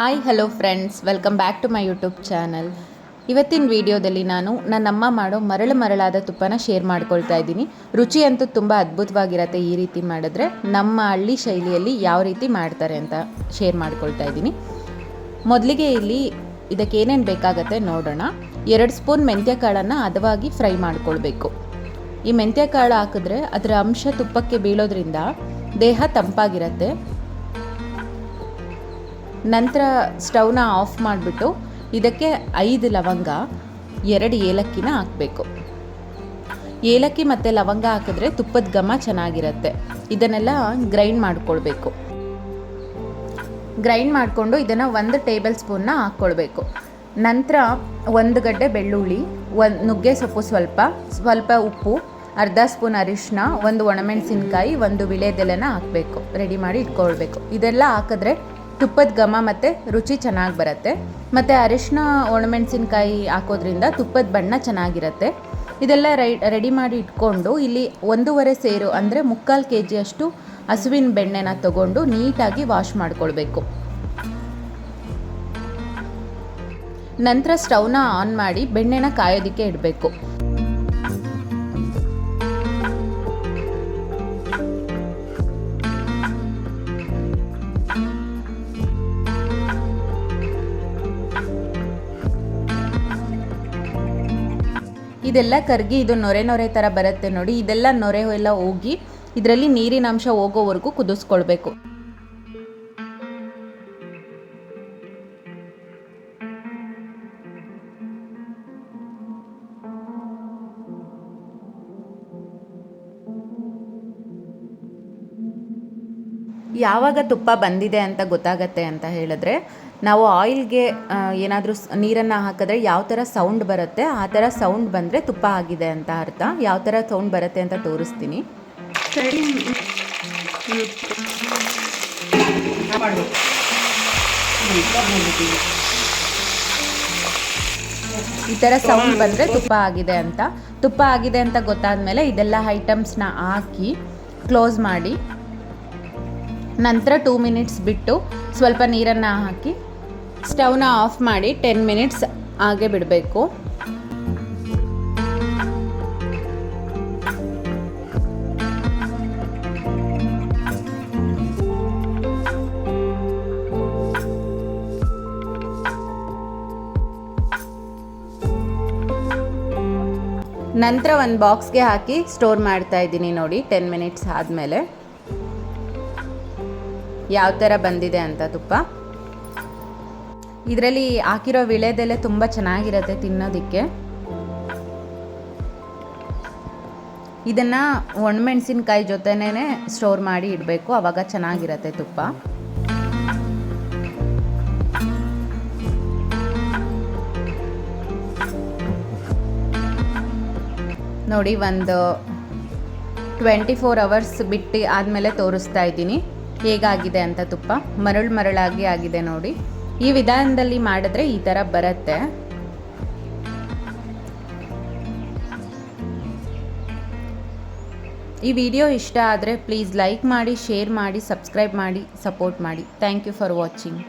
Hi hello friends welcome back to my YouTube channel ಇವತ್ತಿನ ವಿಡಿಯೋದಲ್ಲಿ ನಾನು ನನ್ನಮ್ಮ ಮಾಡೋ ಮರಳು ಮರಳಾದ ತುಪ್ಪನ ಶೇರ್ ಮಾಡ್ಕೊಳ್ತಾ ಇದ್ದೀನಿ. ರುಚಿ ಅಂತೂ ತುಂಬ ಅದ್ಭುತವಾಗಿರತ್ತೆ ಈ ರೀತಿ ಮಾಡಿದ್ರೆ ನಮ್ಮ ಹಳ್ಳಿ ಶೈಲಿಯಲ್ಲಿ ಯಾವ ರೀತಿ ಮಾಡ್ತಾರೆ ಅಂತ ಶೇರ್ ಮಾಡ್ಕೊಳ್ತಾ ಇದ್ದೀನಿ. ಮೊದಲಿಗೆ ಇಲ್ಲಿ ಇದಕ್ಕೆ ಏನೇನು ಬೇಕಾಗತ್ತೆ ನೋಡೋಣ. ಎರಡು ಸ್ಪೂನ್ ಮೆಂತ್ಯ ಕಾಳನ್ನು ಹದವಾಗಿ ಫ್ರೈ ಮಾಡ್ಕೊಳ್ಬೇಕು. ಈ ಮೆಂತ್ಯ ಕಾಳು ಹಾಕಿದ್ರೆ ಅದರ ಅಂಶ ತುಪ್ಪಕ್ಕೆ ಬೀಳೋದ್ರಿಂದ ದೇಹ ತಂಪಾಗಿರತ್ತೆ. ನಂತರ ಸ್ಟವ್ನ ಆಫ್ ಮಾಡಿಬಿಟ್ಟು ಇದಕ್ಕೆ ಐದು ಲವಂಗ, ಎರಡು ಏಲಕ್ಕಿನ ಹಾಕಬೇಕು. ಏಲಕ್ಕಿ ಮತ್ತು ಲವಂಗ ಹಾಕಿದ್ರೆ ತುಪ್ಪದ ಘಮ ಚೆನ್ನಾಗಿರುತ್ತೆ. ಇದನ್ನೆಲ್ಲ ಗ್ರೈಂಡ್ ಮಾಡ್ಕೊಳ್ಬೇಕು. ಗ್ರೈಂಡ್ ಮಾಡಿಕೊಂಡು ಇದನ್ನು ಒಂದು ಟೇಬಲ್ ಸ್ಪೂನ್ನ ಹಾಕ್ಕೊಳ್ಬೇಕು. ನಂತರ ಒಂದು ಗಡ್ಡೆ ಬೆಳ್ಳುಳ್ಳಿ ಒಂದು ನುಗ್ಗೆ ಸೊಪ್ಪು ಸ್ವಲ್ಪ ಸ್ವಲ್ಪ ಉಪ್ಪು, ಅರ್ಧ ಸ್ಪೂನ್ ಅರಿಶಿನ ಒಂದು ಒಣಮೆಣಸಿನ್ಕಾಯಿ, ಒಂದು ವಿಳೆದೆಲೆನ ಹಾಕಬೇಕು. ರೆಡಿ ಮಾಡಿ ಇಟ್ಕೊಳ್ಬೇಕು. ಇದೆಲ್ಲ ಹಾಕಿದ್ರೆ ತುಪ್ಪದ ಘಮ ಮತ್ತು ರುಚಿ ಚೆನ್ನಾಗಿ ಬರುತ್ತೆ. ಮತ್ತು ಅರಿಶಿನ ಒಣಮೆಣಸಿನ್ಕಾಯಿ ಹಾಕೋದ್ರಿಂದ ತುಪ್ಪದ ಬಣ್ಣ ಚೆನ್ನಾಗಿರುತ್ತೆ. ಇದೆಲ್ಲ ರೈ ರೆಡಿ ಮಾಡಿ ಇಟ್ಕೊಂಡು ಇಲ್ಲಿ ಒಂದೂವರೆ ಸೇರು ಅಂದರೆ ಮುಕ್ಕಾಲು ಕೆ ಜಿಯಷ್ಟು ಹಸುವಿನ ಬೆಣ್ಣೆನ ತಗೊಂಡು ನೀಟಾಗಿ ವಾಶ್ ಮಾಡ್ಕೊಳ್ಬೇಕು. ನಂತರ ಸ್ಟವ್ನ ಆನ್ ಮಾಡಿ ಬೆಣ್ಣೆನ ಕಾಯೋದಕ್ಕೆ ಇಡಬೇಕು. ಇದೆಲ್ಲ ಕರಗಿ, ಇದು ನೊರೆ ನೊರೆ ಥರ ಬರುತ್ತೆ ನೋಡಿ. ಇದೆಲ್ಲ ನೊರೆ ಎಲ್ಲ ಹೋಗಿ ಇದರಲ್ಲಿ ನೀರಿನ ಅಂಶ ಹೋಗೋವರೆಗೂ ಕುದಿಸ್ಕೊಳ್ಬೇಕು. ಯಾವಾಗ ತುಪ್ಪ ಬಂದಿದೆ ಅಂತ ಗೊತ್ತಾಗತ್ತೆ ಅಂತ ಹೇಳಿದ್ರೆ ನಾವು ಆಯಿಲ್ಗೆ ಏನಾದರೂ ನೀರನ್ನು ಹಾಕಿದ್ರೆ ಯಾವ ಥರ ಸೌಂಡ್ ಬರುತ್ತೆ ಆ ಥರ ಸೌಂಡ್ ಬಂದರೆ ತುಪ್ಪ ಆಗಿದೆ ಅಂತ ಅರ್ಥ. ಯಾವ ಥರ ಸೌಂಡ್ ಬರುತ್ತೆ ಅಂತ ತೋರಿಸ್ತೀನಿ. ಈ ಥರ ಸೌಂಡ್ ಬಂದರೆ ತುಪ್ಪ ಆಗಿದೆ ಅಂತ. ತುಪ್ಪ ಆಗಿದೆ ಅಂತ ಗೊತ್ತಾದ ಮೇಲೆ ಇದೆಲ್ಲ ಐಟಮ್ಸ್ನ ಹಾಕಿ ಕ್ಲೋಸ್ ಮಾಡಿ. ನಂತರ ಟೂ ಮಿನಿಟ್ಸ್ ಬಿಟ್ಟು ಸ್ವಲ್ಪ ನೀರನ್ನು ಹಾಕಿ ಸ್ಟವ್ನ ಆಫ್ ಮಾಡಿ ಟೆನ್ ಮಿನಿಟ್ಸ್ ಹಾಗೆ ಬಿಡಬೇಕು. ನಂತರ ಒಂದು ಬಾಕ್ಸ್ಗೆ ಹಾಕಿ ಸ್ಟೋರ್ ಮಾಡ್ತಾ ಇದ್ದೀನಿ ನೋಡಿ ಟೆನ್ ಮಿನಿಟ್ಸ್ ಆದಮೇಲೆ. ಯಾವ ಥರ ಬಂದಿದೆ ಅಂತ ತುಪ್ಪ. ಇದರಲ್ಲಿ ಹಾಕಿರೋ ವಿಳೆದೆಲೆ ತುಂಬ ಚೆನ್ನಾಗಿರುತ್ತೆ ತಿನ್ನೋದಕ್ಕೆ. ಇದನ್ನು ಒಣಮೆಣಸಿನ್ಕಾಯಿ ಜೊತೆನೇ ಸ್ಟೋರ್ ಮಾಡಿ ಇಡಬೇಕು ಆವಾಗ ಚೆನ್ನಾಗಿರುತ್ತೆ ತುಪ್ಪ. ನೋಡಿ ಒಂದು ಟ್ವೆಂಟಿ ಫೋರ್ ಅವರ್ಸ್ ಬಿಟ್ಟು ಆದಮೇಲೆ ತೋರಿಸ್ತಾ ಇದ್ದೀನಿ. ಹೇಗಾಗಿದೆ ಅಂತ ತುಪ್ಪ? ಮರಳು ಮರಳಾಗಿ ಆಗಿದೆ ನೋಡಿ. ಈ ವಿಧಾನದಲ್ಲಿ ಮಾಡಿದ್ರೆ ಈ ಥರ ಬರುತ್ತೆ. ಈ ವಿಡಿಯೋ ಇಷ್ಟ ಆದರೆ ಪ್ಲೀಸ್ ಲೈಕ್ ಮಾಡಿ ಶೇರ್ ಮಾಡಿ ಸಬ್ಸ್ಕ್ರೈಬ್ ಮಾಡಿ ಸಪೋರ್ಟ್ ಮಾಡಿ. Thank you for watching